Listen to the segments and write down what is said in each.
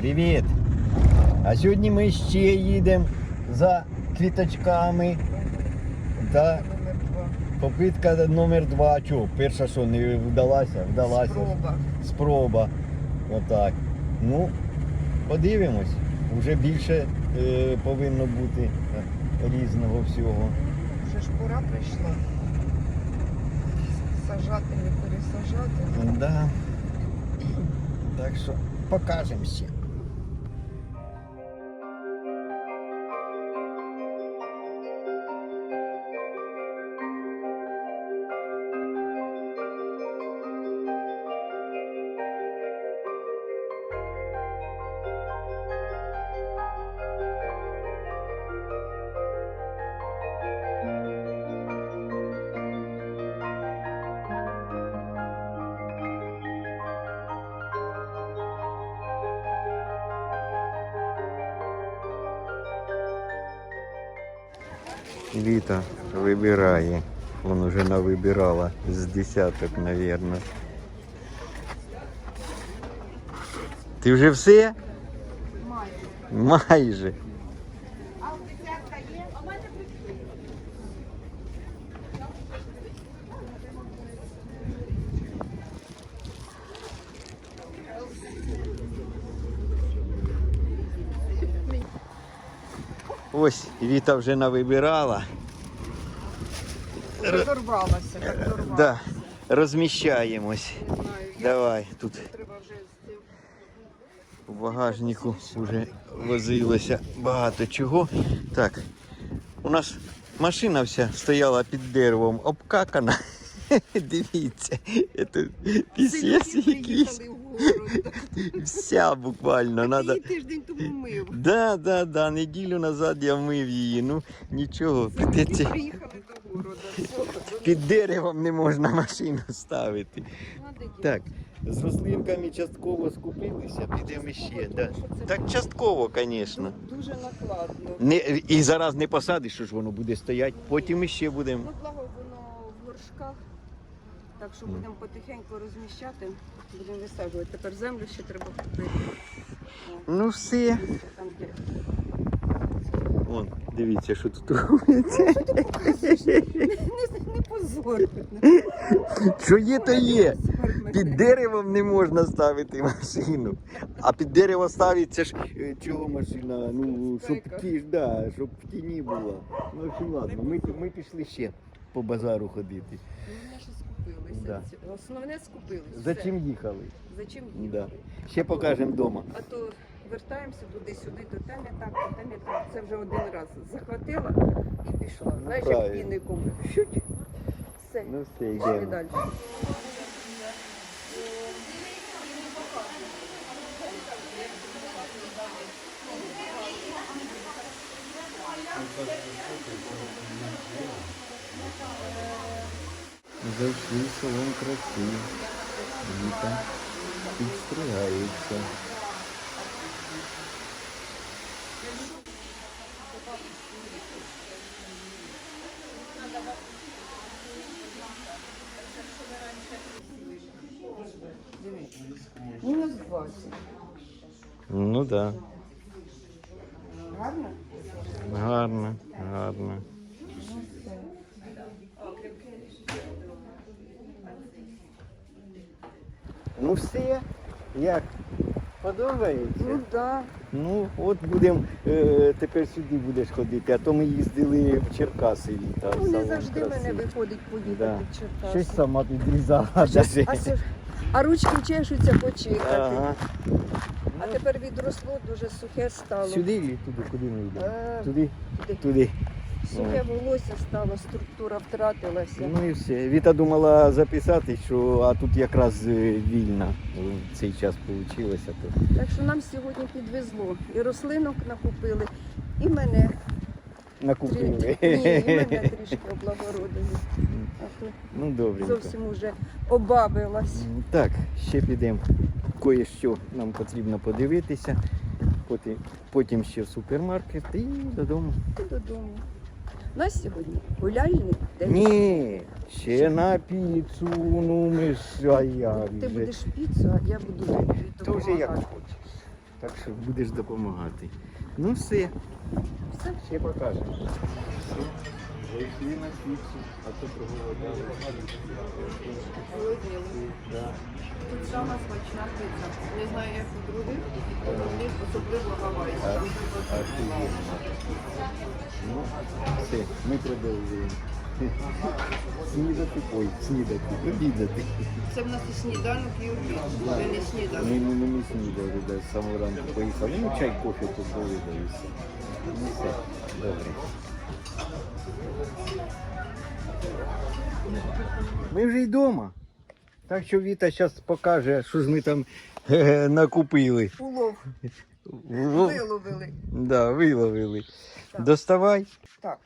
Привіт! А сьогодні ми ще їдемо за квіточками. Та попитка номер два. Чого? Перша що не вдалася? Вдалася. Спроба. Спроба. Отак. Ну, подивимось. Уже більше е, повинно бути е, різного всього. Вже ж пора прийшла. Сажати, не пересажати. Да. Так що покажемо ще. Віта вибирає. Вон уже навибирала з десяток, наверное. Ти вже все? Майже. Ось Віта вже навибирала. Розорвалася, так дорвалася. Да, розміщаємось. Давай, тут у багажнику вже возилося багато чого. Так, у нас машина вся стояла під деревом, обкакана. Дивіться, це якийсь. Вся буквально. Надо... Її тиждень тому мив. Да, да, да, неділю назад я мив її. Ну нічого, прийдеться. приїхали до города. Під деревом не можна машину ставити. Так, з рослинками частково скупилися, підемо ще. Да. Так частково, звісно. Дуже накладно. Не, і зараз не посадиш, що ж воно буде стояти, потім іще будемо. Ну, благо воно в горшках. Так що будемо потихеньку розміщати, будемо висаджувати. Тепер землю ще треба купити. Ну все. Там Вон, дивіться, що тут робиться. не, не позор. Що є, то є. Під деревом не можна ставити машину. А під дерево ставиться ж е, чого машина? Ну, щоб, ті, ж, да, щоб в тіні була. Ну, в общем, ладно, ми, ми пішли ще по базару ходити. Ми ще скупилися. Да. Основне скупилися. За чим їхали? За чим Да. Ще покажемо вдома. А то вертаємося туди-сюди, то там я так, то там я так. Це вже один раз захватила і пішла. Ну, Знаєш, як пінником. Щуть. Все. Ну все, йдемо. далі. Зайшли в салон краси. Віта підстригається. Мінус 20. Ну так. Да. Гарно? Гарно, гарно. Ну все, як подобається? Ну так. Ну, от будемо е, тепер сюди будеш ходити, а то ми їздили в Черкаси літа. Ну, не завжди краси. мене виходить поїхати Да. в Черкаси. Щось сама підрізала. А, даже. а, це ж- а ручки чешуться почекати. Ага. А тепер відросло, дуже сухе стало. Сюди і туди, куди ми йдемо? Е, Туди, туди. туди. Сухе волосся стало, структура втратилася. Ну і все. Віта думала записати, що а тут якраз е, вільно в цей час вийшло. Так що нам сьогодні підвезло. І рослинок накупили, і мене, Накупили. трі... Ні, і мене трішки облагородили. А то Ну добре. зовсім уже обабилась. Так, ще підемо. Кое-що нам потрібно подивитися. Потім, потім ще в супермаркет і додому. І додому. Нас сьогодні гуляльний день. Ні, ще на піцу, ну ми ж, а я Ти вже. будеш піцу, а я буду тобі То вже як допомагати. хочеш. Так що будеш допомагати. Ну все. Все. Ще покажемо. Все. Зайшли на піцу, а то проголодали. Да. Тут сама смачна піца. Не знаю, як у других, особливо гавайська. Ну, все, ми продовжуємо. Снідати, ой, снідати, обідати. Це в нас і сніданок, і обід. Ми не сніданок. Ми, ми, ми снідали, да, з самого ранку поїхали. Ну, чай, кофе тут були, да. Ну, все, добре. Ми вже й вдома. Так що Віта зараз покаже, що ж ми там е, накупили. Улов Ну, виловили. да, виловили. Так. Доставай. Так,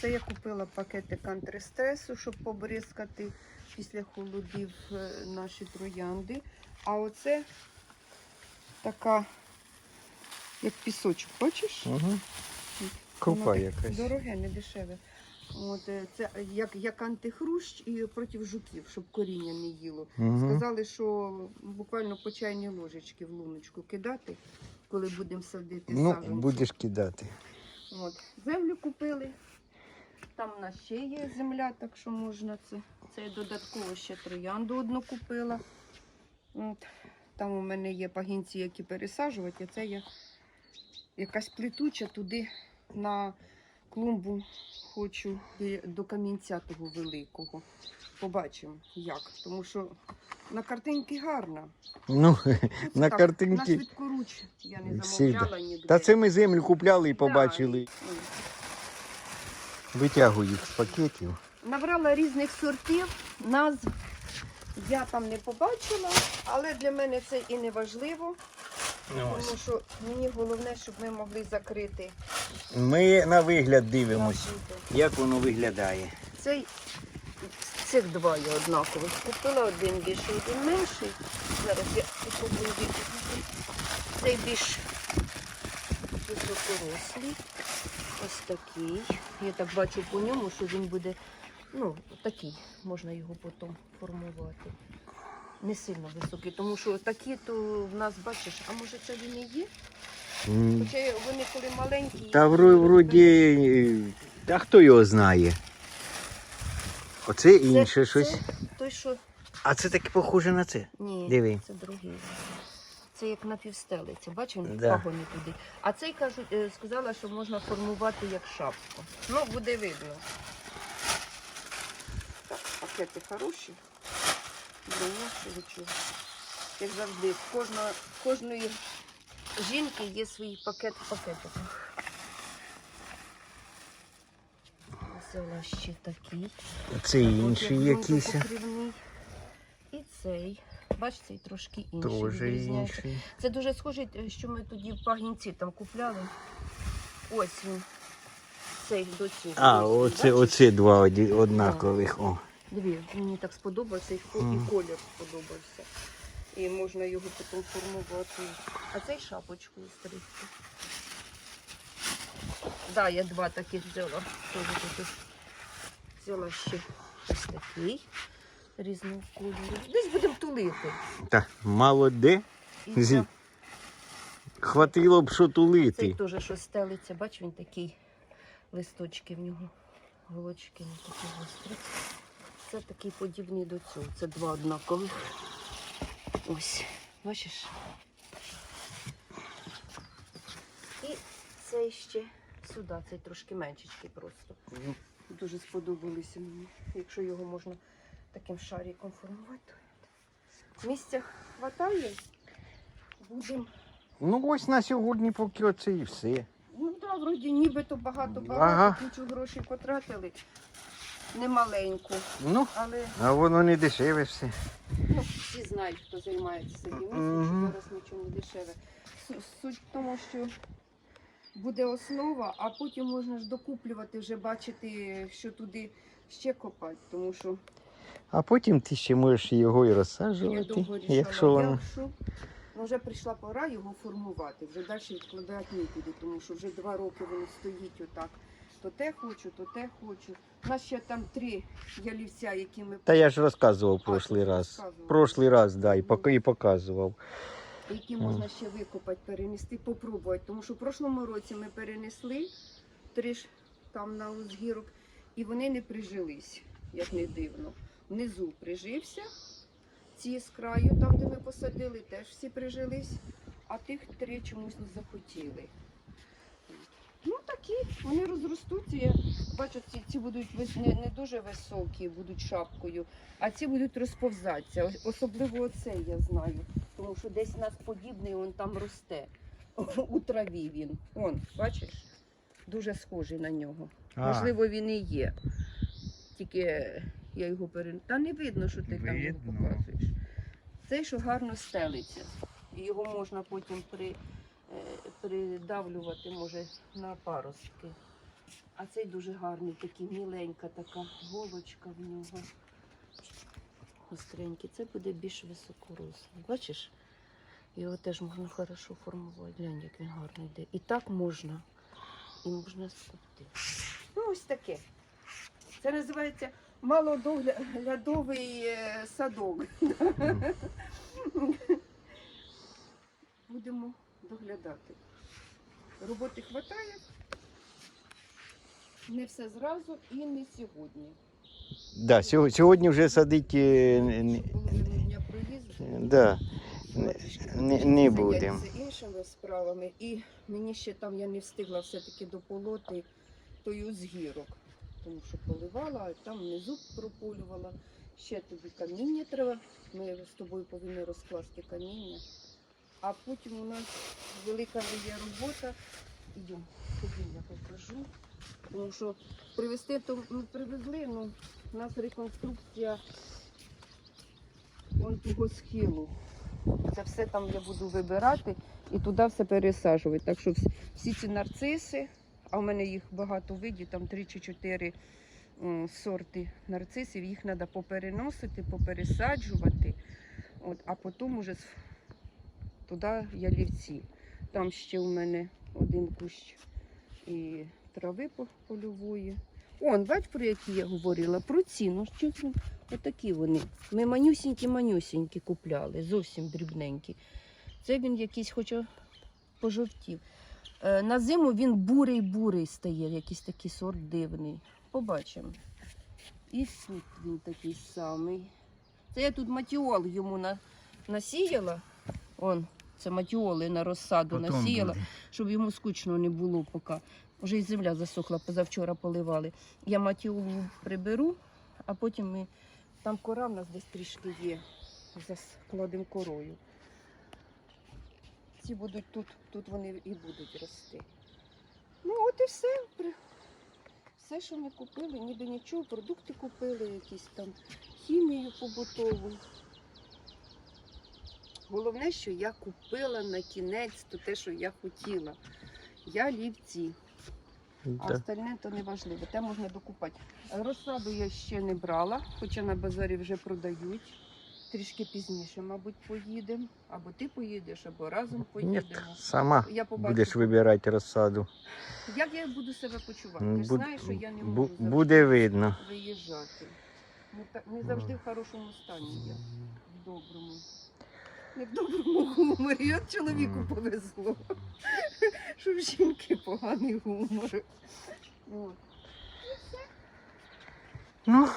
це я купила пакетик антистресу, щоб побризкати після холодів е, наші троянди. А оце така, як пісочок, бачиш? Угу. Крупа якась. Дороге, не дешеве. От, е, це як, як антихрущ і проти жуків, щоб коріння не їло. Угу. Сказали, що буквально по чайній ложечки в луночку кидати, коли будемо садити Ну, саджанці. будеш кидати. От. Землю купили. Там в нас ще є земля, так що можна це. Це я додатково ще троянду одну купила. От. Там у мене є пагінці, які пересаджувати, а це я якась плетуча туди на клумбу хочу до камінця того великого. Побачимо як. Тому що на картинки гарна. Ну, на так, картинки. На швидкоруч я не замовляла ніде. Та це ми землю купляли і побачили. і- Витягуй їх з пакетів. Набрала різних сортів, назв я там не побачила, але для мене це і не важливо, тому що мені головне, щоб ми могли закрити Ми на вигляд дивимось, як воно виглядає. Цей цих два я однакових. Купила один більший, один менший. Зараз я попробую витягнути. Цей більш високорослий. Ось такий. Я так бачу по ньому, що він буде ну, такий. Можна його потім формувати. Не сильно високий, тому що такі, то в нас бачиш, а може це він і є? М, Хоча вони коли маленькі. Та вро- вроді, а хто його знає? Оце Це- інше щось. Це той, що А це таке похоже на це. Ні, Диви. це другий. Це як напівстелиця, бачиш, він Да. пагони туди. А цей кажуть, е, сказала, що можна формувати як шапку. Ну, буде видно. Так, пакети хороші. Доношувачі. Як завжди, в кожного, кожної жінки є свій пакет в пакетиках. Взяла ще такий. Це інший якийсь. І цей. Бач, цей трошки інший. Відрізняється. інший. Це дуже схоже, що ми тоді в пагінці там купляли. Ось він. Цей до цього. А, Ось бачиш? оце два оді- однакових. О. Дві. Мені так сподобався, і ко- колір сподобався. І можна його потім формувати. А цей шапочкою стригти. Так, да, я два таких взяла. Тут взяла ще ось такий різного кольору. Десь будемо тулити. Та мало де. І Зі. ця- Хватило б що Цей теж щось стелиться, бач, він такий листочки в нього, голочки не такі гострі. Це такий подібний до цього. Це два однакових. Ось, бачиш? І цей ще сюди, цей трошки меншечкий просто. Дуже сподобалися мені. Якщо його можна таким шариком формувати. то Місця хватає. Будемо Ну ось на сьогодні поки оце і все. Ну так, да, вроді нібито багато-багато, Ага. кучу грошей потратили. Немаленьку. Ну, Але а воно не дешеве все. ну, всі знають, хто займається садівництвом, що зараз нічого не дешеве. Суть в тому, що буде основа, а потім можна ж докуплювати, вже бачити, що туди ще копати. Тому що А потім ти ще можеш його і я розсаджувати, довго рішала, якщо воно. якщо ну, вже прийшла пора його формувати, вже далі відкладати нікуди, тому що вже два роки воно стоїть отак. То те хочу, то те хочу. У нас ще там три ялівця, які ми Та я ж розказував прошлий раз. розказував. Прошлий раз, да, і, поки, і показував. які можна ще викопати, перенести, попробувати. Тому що в прошлому році ми перенесли три ж там на узгірок, і вони не прижились, як не дивно. Внизу прижився, ці з краю, там, де ми посадили, теж всі прижились, а тих три чомусь не захотіли. Такі, вони розростуться. Бачу, ці, ці будуть не, не дуже високі, будуть шапкою, а ці будуть розповзатися. Особливо оцей я знаю. Тому що десь у нас подібний, він там росте. У траві він. Он, бачиш? Дуже схожий на нього. Можливо, він і є. Тільки я його пере... Та не видно, що ти там його показуєш. Цей, що гарно стелиться. Його можна потім при, придавлювати, може, на паростки. А цей дуже гарний, такий міленька така голочка в нього. Гостренький. Це буде більш високорослий. Бачиш? Його теж можна хорошо формувати. Глянь, як він гарно йде. І так можна. І можна скупти. Ну, ось таке. Це називається малодоглядовий е, садок. Будемо доглядати. Роботи вистачає. Не все зразу і не сьогодні. Да, сьогодні, сьогодні вже садить е, проїзду. да, не, не, не будемо. Зайнятися іншими справами. І мені ще там я не встигла все-таки дополоти той узгірок, тому що поливала, а там внизу прополювала. Ще тобі каміння треба. Ми з тобою повинні розкласти каміння. А потім у нас велика є робота. Йдемо, я покажу. Тому що привезти то ми привезли, ну у нас реконструкція вон того схилу. Це все там я буду вибирати і туди все пересаджувати. Так що всі- ці нарциси, а в мене їх багато видів, там три чи чотири сорти нарцисів, їх треба попереносити, попересаджувати. От, а потім уже туди ялівці. Там ще у мене один кущ і трави польової. Он, бач, про які я говорила, про ціну. Отакі вони. Ми манюсінькі-манюсінькі купляли, зовсім дрібненькі. Це він якийсь хоча пожовтів. Е, на зиму він бурий-бурий стає, якийсь такий сорт дивний. Побачимо. І тут він такий самий. Це я тут матіол йому на, насіяла. Он, це матіоли на розсаду насіяла щоб йому скучно не було поки. Вже і земля засохла, позавчора поливали. Я матіолу приберу, а потім ми там кора в нас десь трішки є. Закладемо корою. Ці будуть тут, тут вони і будуть рости. Ну, от і все. Все, що ми купили, ніби нічого, продукти купили, якісь там хімію побутову. Головне, що я купила на кінець то те, що я хотіла. Я лівці, а остальне то не важливо. Те можна докупати. Розсаду я ще не брала, хоча на базарі вже продають. Трішки пізніше, мабуть, поїдемо. Або ти поїдеш, або разом Ні, поїдемо. сама Я побачу, будеш вибирати розсаду. як я буду себе почувати. Ти ж знаєш, що я не можу буде видно. виїжджати. Не завжди в хорошому стані я. В доброму. Не в доброму гуморі. От чоловіку повезло. Що в жінки поганий гумор. От. Ну,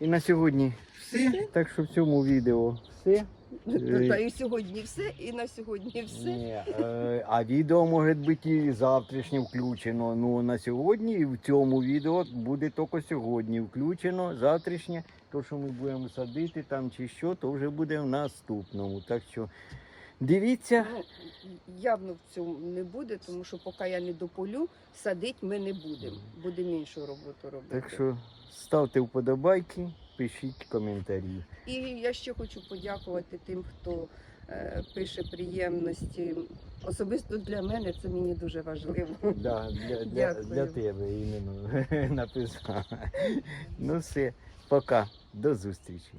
і на сьогодні все. Все? Так що в цьому відео все. Е. Та і сьогодні все, і на сьогодні все. Ні, е, а відео може бути і завтрашнє включено. Ну на сьогодні і в цьому відео буде тільки сьогодні включено. Завтрашнє, то що ми будемо садити там чи що, то вже буде в наступному. Так що дивіться. Ну, явно в цьому не буде, тому що поки я не дополю, садити ми не будемо. Будемо іншу роботу робити. Так що ставте вподобайки, пишіть коментарі. І я ще хочу подякувати тим, хто е, пише приємності. Особисто для мене це мені дуже важливо. Да, для, для, Дякую. для тебе іменно написав. Ну все, пока, до зустрічі.